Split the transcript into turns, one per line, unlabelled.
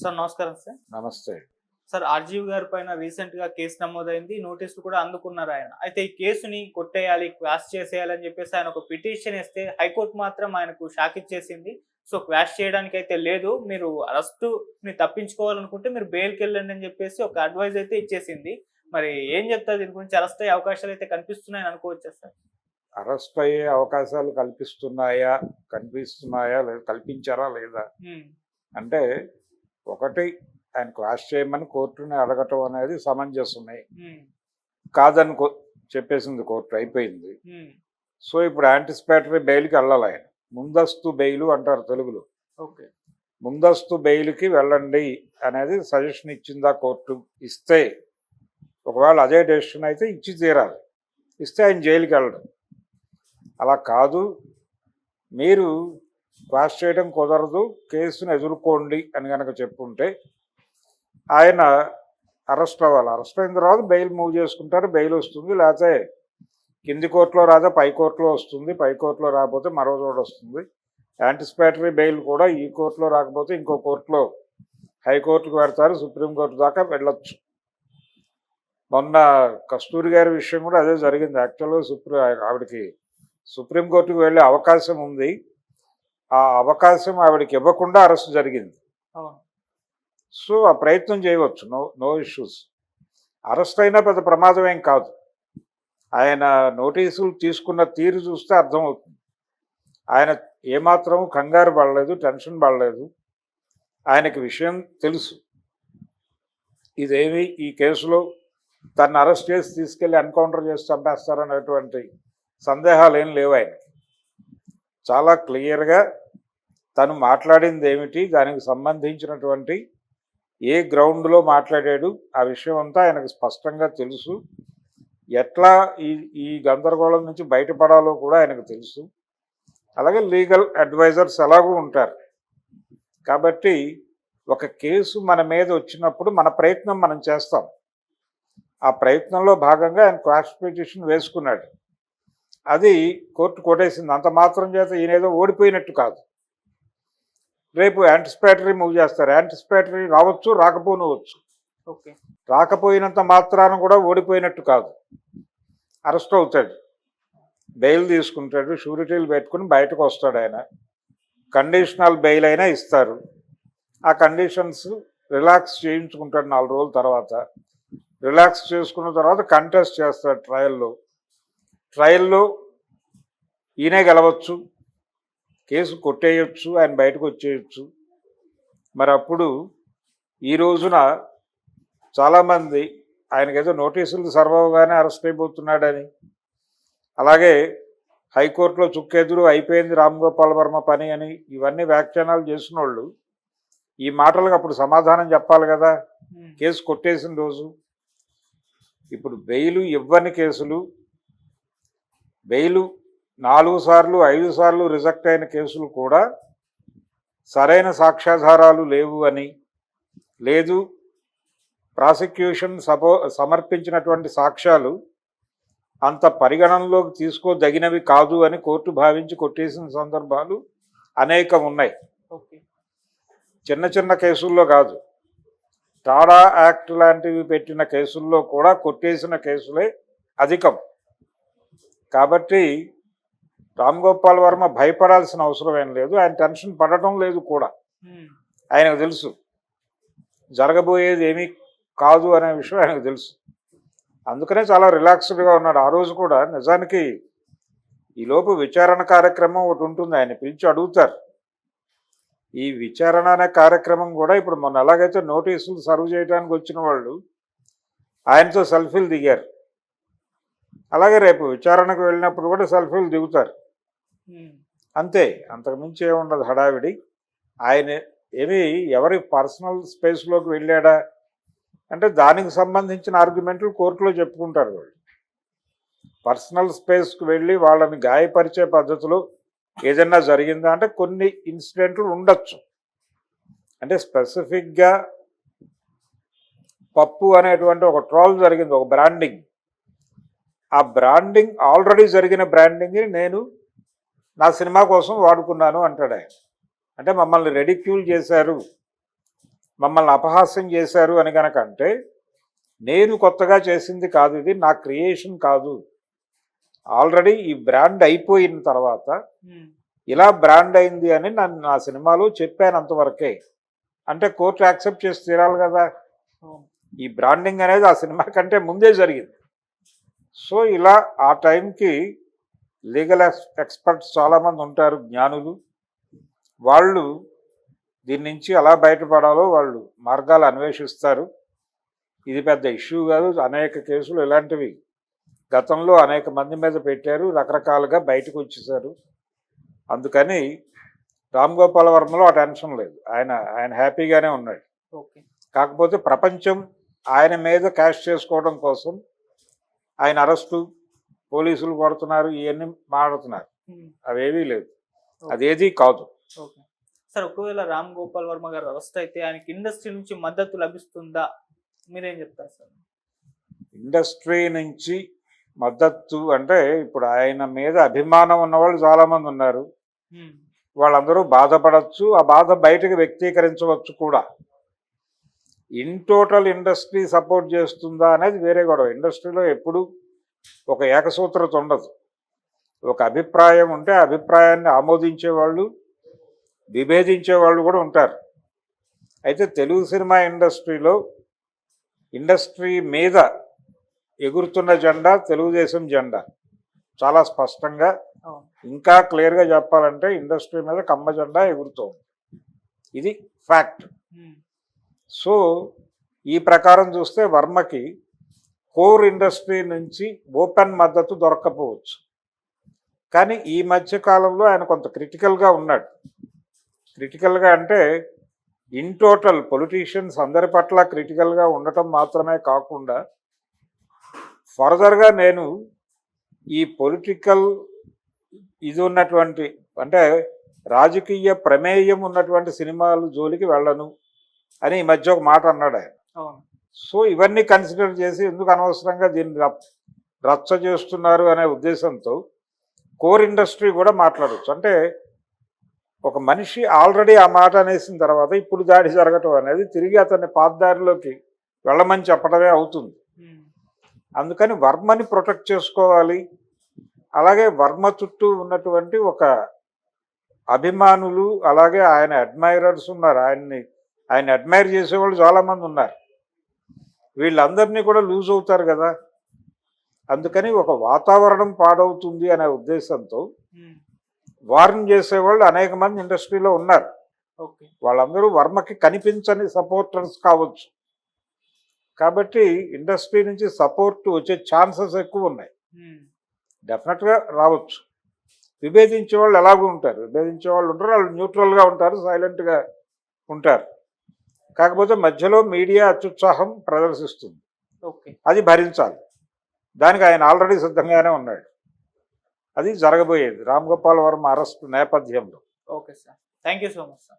Sir నమస్కారం sir.
నమస్తే.
Sir ఆర్జీవ్ గారి పైన రీసెంట్గా కేసు నమోదైంది. నోటీసులు కూడా అందుకున్నారు ఆయన. అయితే ఈ కేసుని కొట్టేయాలి క్వాష్ చేసేయాలి అని చెప్పేసి ఆయన ఒక పిటిషన్ ఇస్తే హైకోర్టు మాత్రం ఆయనకు షాక్ ఇచ్చేసింది. సో క్వాష్ చేయడానికి అయితే లేదు. మీరు అరెస్ట్ని తప్పించుకోవాలనుకుంటే మీరు బెయిల్కి వెళ్ళండి అని చెప్పేసి ఒక అడ్వైజ్ అయితే ఇచ్చేసింది. మరి ఏం చెప్తారు? దీని గురించి అరెస్ట్ అయ్యే అవకాశాలు అయితే కనిపిస్తున్నాయని అనుకోవచ్చా సార్?
అరెస్ట్ అయ్యే అవకాశాలు కల్పిస్తున్నాయా? కనిపిస్తున్నాయా? లేదా కల్పించారా లేదా? అంటే ఒకటి ఆయన క్వాష్ చేయమని కోర్టుని అడగటం అనేది సమంజసమే. కాదని కో చెప్పేసింది కోర్టు అయిపోయింది. సో ఇప్పుడు యాంటిసిపేటరీ బెయిల్కి వెళ్ళాలి ఆయన. ముందస్తు బెయిలు అంటారు తెలుగులో.
ఓకే.
ముందస్తు బెయిల్కి వెళ్ళండి అనేది సజెషన్ ఇచ్చిందా కోర్టు? ఇస్తే ఒకవేళ అదే డెసిషన్ అయితే ఇచ్చి తీరాలి. ఇస్తే ఆయన జైలుకి వెళ్ళడం. అలా కాదు. మీరు క్వాష్ చేయడం కుదరదు కేసును ఎదుర్కోండి అని కనుక చెప్పుంటే ఆయన అరెస్ట్ అవ్వాలి. అరెస్ట్ అయిన తర్వాత బెయిల్ మూవ్ చేసుకుంటారు బెయిల్ వస్తుంది. లేకపోతే కింది కోర్టులో రాదా పై కోర్టులో వస్తుంది. పై కోర్టులో రాకపోతే మరో చోట వస్తుంది. యాంటిసిపేటరీ బెయిల్ కూడా ఈ కోర్టులో రాకపోతే ఇంకో కోర్టులో హైకోర్టుకు పెడతారు సుప్రీంకోర్టు దాకా వెళ్ళొచ్చు. మొన్న కస్తూరి గారి విషయం కూడా అదే జరిగింది. యాక్చువల్గా సుప్రీం ఆవిడకి సుప్రీంకోర్టుకు వెళ్ళే అవకాశం ఉంది. ఆ అవకాశం ఆవిడకి ఇవ్వకుండా అరెస్ట్ జరిగింది. సో ఆ ప్రయత్నం చేయవచ్చు. No no issues. అరెస్ట్ అయినా పెద్ద ప్రమాదం ఏం కాదు. ఆయన నోటీసులు తీసుకున్న తీరు చూస్తే అర్థమవుతుంది. ఆయన ఏమాత్రం కంగారు పడలేదు టెన్షన్ పడలేదు. ఆయనకి విషయం తెలుసు. ఇదేమి ఈ కేసులో తను అరెస్ట్ చేసి తీసుకెళ్ళి ఎన్కౌంటర్ చేసి చంపేస్తారనేటువంటి సందేహాలు ఏం లేవు ఆయనకి. చాలా క్లియర్గా తను మాట్లాడింది ఏమిటి దానికి సంబంధించినటువంటి ఏ గ్రౌండ్లో మాట్లాడాడు ఆ విషయం అంతా ఆయనకు స్పష్టంగా తెలుసు. ఎట్లా ఈ ఈ గందరగోళం నుంచి బయటపడాలో కూడా ఆయనకు తెలుసు. అలాగే లీగల్ అడ్వైజర్స్ ఎలాగూ ఉంటారు. కాబట్టి ఒక కేసు మన మీద వచ్చినప్పుడు మన ప్రయత్నం మనం చేస్తాం. ఆ ప్రయత్నంలో భాగంగా ఆయన క్వాష్ పిటిషన్ వేసుకున్నాడు. అది కోర్టు కొట్టేసింది. అంత మాత్రం చేత ఈయనేదో ఓడిపోయినట్టు కాదు. రేపు యాంటిసిపేటరీ మూవ్ చేస్తారు. యాంటిసిపేటరీ రావచ్చు రాకపోనవచ్చు.
ఓకే.
రాకపోయినంత మాత్రాన కూడా ఓడిపోయినట్టు కాదు. అరెస్ట్ అవుతాడు. బెయిల్ తీసుకుంటాడు షూరిటీలు పెట్టుకుని బయటకు వస్తాడు ఆయన. కండిషనల్ బెయిల్ అయినా ఇస్తారు. ఆ కండిషన్స్ రిలాక్స్ చేయించుకుంటాడు నాలుగు రోజుల తర్వాత. రిలాక్స్ చేసుకున్న తర్వాత కంటెస్ట్ చేస్తాడు ట్రయల్లో ట్రయల్లో ఈయనే గెలవచ్చు కేసు కొట్టేయచ్చు ఆయన బయటకు వచ్చేయచ్చు. మరి అప్పుడు ఈ రోజున చాలామంది ఆయనకేదో నోటీసులు సర్వ్ అవగానే అరెస్ట్ అయిపోతున్నాడని. అలాగే హైకోర్టులో చుక్కెదురు అయిపోయింది రామ్ గోపాల్ వర్మ పని అని ఇవన్నీ వ్యాఖ్యానాలు చేసిన వాళ్ళు ఈ మాటలకు అప్పుడు సమాధానం చెప్పాలి కదా. కేసు కొట్టేసిన రోజు ఇప్పుడు బెయిలు ఇవ్వని కేసులు బెయిలు నాలుగు సార్లు ఐదు సార్లు రిజెక్ట్ అయిన కేసులు కూడా సరైన సాక్ష్యాధారాలు లేవు అని లేదు ప్రాసిక్యూషన్ సపో సమర్పించినటువంటి సాక్ష్యాలు అంత పరిగణనలోకి తీసుకోదగినవి కాదు అని కోర్టు భావించి కొట్టేసిన సందర్భాలు అనేకం ఉన్నాయి. చిన్న చిన్న కేసుల్లో కాదు. టాడా యాక్ట్ లాంటివి పెట్టిన కేసుల్లో కూడా కొట్టేసిన కేసులే అధికం. కాబట్టి రామ్ గోపాల్ వర్మ భయపడాల్సిన అవసరం ఏం లేదు. ఆయన టెన్షన్ పడటం లేదు కూడా. ఆయనకు తెలుసు. జరగబోయేది ఏమీ కాదు అనే విషయం ఆయనకు తెలుసు. అందుకనే చాలా రిలాక్స్డ్గా ఉన్నాడు. ఆ రోజు కూడా నిజానికి ఈలోపు విచారణ కార్యక్రమం ఒకటి ఉంటుంది. ఆయన పిలిచి అడుగుతారు. ఈ విచారణ అనే కార్యక్రమం కూడా ఇప్పుడు మొన్న ఎలాగైతే నోటీసులు సర్వ్ చేయడానికి వచ్చిన వాళ్ళు ఆయనతో సెల్ఫీలు దిగారు. అలాగే రేపు విచారణకు వెళ్ళినప్పుడు కూడా సెల్ఫీలు దిగుతారు. అంతే అంతకుమించి ఏముండదు హడావిడి. ఆయన ఏమి ఎవరి పర్సనల్ స్పేస్లోకి వెళ్ళాడా అంటే దానికి సంబంధించిన ఆర్గ్యుమెంట్లు కోర్టులో చెప్పుకుంటారు వాళ్ళు. పర్సనల్ స్పేస్కి వెళ్ళి వాళ్ళని గాయపరిచే పద్ధతిలో ఏదైనా జరిగిందా అంటే కొన్ని ఇన్సిడెంట్లు ఉండొచ్చు. అంటే స్పెసిఫిక్గా పప్పు అనేటువంటి ఒక ట్రోల్ జరిగింది ఒక బ్రాండింగ్. ఆ బ్రాండింగ్ ఆల్రెడీ జరిగిన బ్రాండింగ్ని నేను నా సినిమా కోసం వాడుకున్నాను అంటాడు. ఆయన అంటే మమ్మల్ని రెడిక్యూల్ చేశారు మమ్మల్ని అపహాస్యం చేశారు అని కనుక అంటే నేను కొత్తగా చేసింది కాదు ఇది నా క్రియేషన్ కాదు. ఆల్రెడీ ఈ బ్రాండ్ అయిపోయిన తర్వాత ఇలా బ్రాండ్ అయింది అని నన్ను నా సినిమాలో చెప్పాను అంతవరకే అంటే కోర్టు యాక్సెప్ట్ చేసి తీరాలి కదా. ఈ బ్రాండింగ్ అనేది ఆ సినిమా కంటే ముందే జరిగింది. సో ఇలా ఆ టైంకి లీగల్ ఎక్స్పర్ట్స్ చాలామంది ఉంటారు జ్ఞానులు. వాళ్ళు దీని నుంచి ఎలా బయటపడాలో వాళ్ళు మార్గాలు అన్వేషిస్తారు. ఇది పెద్ద ఇష్యూ కాదు. అనేక కేసులు ఇలాంటివి గతంలో అనేక మంది మీద పెట్టారు రకరకాలుగా బయటకు వచ్చేసారు అందుకని రామ్ గోపాల్ వర్మలో ఆ టెన్షన్ లేదు. ఆయన ఆయన హ్యాపీగానే ఉన్నాడు.
ఓకే.
కాకపోతే ప్రపంచం ఆయన మీద క్యాష్ చేసుకోవడం కోసం ఆయన అరెస్టు పోలీసులు కొడుతున్నారు ఇవన్నీ మాడుతున్నారు అవేవీ లేదు అదేది కాదు.
సార్ ఒకవేళ రామ్ గోపాల్ వర్మ గారు అరెస్ట్ అయితే ఆయనకి ఇండస్ట్రీ నుంచి మద్దతు లభిస్తుందా? మీరేం చెప్తారు సార్?
ఇండస్ట్రీ నుంచి మద్దతు అంటే ఇప్పుడు ఆయన మీద అభిమానం ఉన్నవాళ్ళు చాలామంది ఉన్నారు. వాళ్ళందరూ బాధపడచ్చు. ఆ బాధ బయటకు వ్యక్తీకరించవచ్చు కూడా. ఇన్ టోటల్ ఇండస్ట్రీ సపోర్ట్ చేస్తుందా అనేది వేరే గొడవ. ఇండస్ట్రీలో ఎప్పుడు ఒక ఏకసూత్రత ఉండదు. ఒక అభిప్రాయం ఉంటే ఆ అభిప్రాయాన్ని ఆమోదించే వాళ్ళు విభేదించే వాళ్ళు కూడా ఉంటారు. అయితే తెలుగు సినిమా ఇండస్ట్రీలో ఇండస్ట్రీ మీద ఎగురుతున్న జెండా తెలుగుదేశం జెండా. చాలా స్పష్టంగా ఇంకా క్లియర్గా చెప్పాలంటే ఇండస్ట్రీ మీద కమ్మ జెండా ఎగురుతోంది. ఇది ఫ్యాక్ట్. సో ఈ ప్రకారం చూస్తే వర్మకి కోర్ ఇండస్ట్రీ నుంచి ఓపెన్ మద్దతు దొరక్కపోవచ్చు. కానీ ఈ మధ్య కాలంలో ఆయన కొంత క్రిటికల్గా ఉన్నాడు. క్రిటికల్గా అంటే ఇన్ టోటల్ పొలిటీషియన్స్ అందరి పట్ల క్రిటికల్గా ఉండటం మాత్రమే కాకుండా ఫర్దర్గా నేను ఈ పొలిటికల్ ఇది ఉన్నటువంటి అంటే రాజకీయ ప్రమేయం ఉన్నటువంటి సినిమాలు జోలికి వెళ్ళను. అని ఈ మధ్య ఒక మాట అన్నాడు ఆయన. సో ఇవన్నీ కన్సిడర్ చేసి ఎందుకు అనవసరంగా దీన్ని రచ్చ చేస్తున్నారు అనే ఉద్దేశంతో కోర్ ఇండస్ట్రీ కూడా మాట్లాడవచ్చు అంటే ఒక మనిషి ఆల్రెడీ ఆ మాట అనేసిన తర్వాత ఇప్పుడు దాడి జరగటం అనేది తిరిగి అతన్ని పాతదారిలోకి వెళ్ళమని చెప్పడమే అవుతుంది. అందుకని వర్మని ప్రొటెక్ట్ చేసుకోవాలి. అలాగే వర్మ చుట్టూ ఉన్నటువంటి ఒక అభిమానులు అలాగే ఆయన అడ్మైరర్స్ ఉన్నారు ఆయన్ని ఆయన అడ్మైర్ చేసేవాళ్ళు చాలామంది ఉన్నారు. వీళ్ళందరినీ కూడా లూజ్ అవుతారు కదా. అందుకని ఒక వాతావరణం పాడవుతుంది అనే ఉద్దేశంతో వార్న్ చేసేవాళ్ళు అనేక మంది ఇండస్ట్రీలో ఉన్నారు. వాళ్ళందరూ వర్మకి కనిపించని సపోర్టర్స్ కావచ్చు. కాబట్టి ఇండస్ట్రీ నుంచి సపోర్ట్ వచ్చే ఛాన్సెస్ ఎక్కువ ఉన్నాయి. డెఫినెట్గా రావచ్చు. విభేదించే వాళ్ళు ఎలాగూ ఉంటారు. విభేదించే వాళ్ళు ఉంటారు వాళ్ళు న్యూట్రల్గా ఉంటారు సైలెంట్గా ఉంటారు. కాకపోతే మధ్యలో మీడియా అత్యుత్సాహం ప్రదర్శిస్తుంది.
ఓకే.
అది భరించాలి. దానికి ఆయన ఆల్రెడీ సిద్ధంగానే ఉన్నాడు. అది జరగబోయేది. రామ్ గోపాల్ వర్మ అరెస్ట్ నేపథ్యంలో.
Okay sir. Thank you so much sir.